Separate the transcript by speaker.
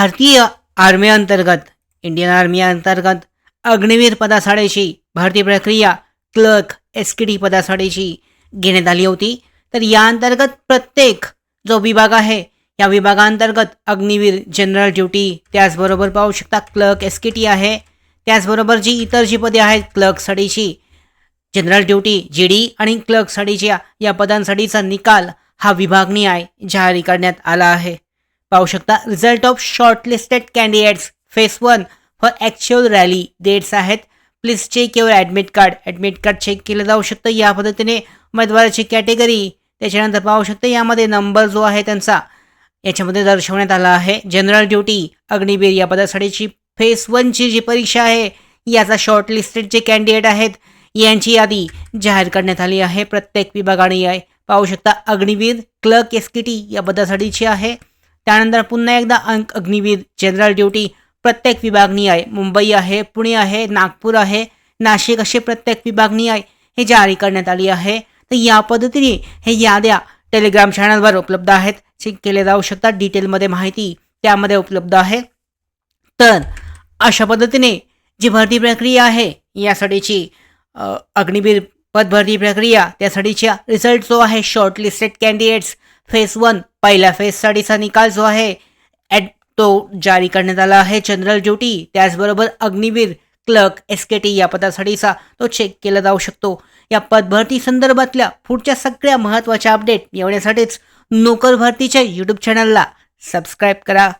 Speaker 1: भारतीय आर्मी अंतर्गत Indian army अंतर्गत अग्निवीर पदासाठीची भरती प्रक्रिया क्लर्क एस के टी पदासाठीची घेण्यात आली होती. तर या अंतर्गत प्रत्येक जो विभाग आहे या विभागांतर्गत अग्निवीर जनरल ड्युटी त्याचबरोबर पाहू शकता क्लर्क एस के टी आहे. त्याचबरोबर जी इतर जी पदे आहेत क्लर्कसाठीची जनरल ड्युटी जी डी आणि क्लर्कसाठीच्या या पदांसाठीचा निकाल हा विभागनिहाय जारी करण्यात आला आहे. पाहू शकता. Result of shortlisted candidates phase one for actual rally dates आहेत. Please check your admit card admit card check केलं जाऊ शकतं. या पद्धतीने उमेदवाराची कॅटेगरी त्याच्यानंतर पाहू शकतं यामध्ये नंबर जो आहे त्यांचा याच्यामध्ये दर्शवण्यात आला आहे. जनरल ड्युटी अग्निवीर या पदासाठीची फेस वनची जी परीक्षा आहे याचा शॉर्टलिस्टेड जे कॅन्डिडेट आहेत यांची यादी जाहीर करण्यात आली आहे. प्रत्येक विभागाने पाहू शकता Agniveer clerk S K T या पदासाठीची आहे. त्यानंतर पुन्हा एकदा अंक अग्निवीर जनरल ड्युटी प्रत्येक विभागनी आहे. मुंबई आहे पुणे आहे नागपूर आहे नाशिक असे प्रत्येक विभागनी आहे हे जारी करण्यात आली आहे. तर या पद्धतीने हे याद्या टेलिग्राम चॅनलवर उपलब्ध आहेत. चेक केले जाऊ शकतात. डिटेलमध्ये माहिती त्यामध्ये उपलब्ध आहे. तर अशा पद्धतीने जी भरती प्रक्रिया आहे यासाठीची अग्निवीर पदभरती प्रक्रिया त्यासाठीच्या रिझल्ट जो आहे शॉर्टलिस्टेड कॅन्डिडेट्स फेस वन पहिल्या फेससाठीचा निकाल जो आहे ॲड तो जारी करण्यात आला आहे. जनरल ड्युटी त्याचबरोबर Agniveer clerk S K T या पदासाठीचा तो चेक केला जाऊ शकतो. या पदभरती संदर्भातल्या पुढच्या सगळ्या महत्त्वाच्या अपडेट मिळवण्यासाठीच नोकर भरतीच्या यूट्यूब चॅनलला सबस्क्राईब करा.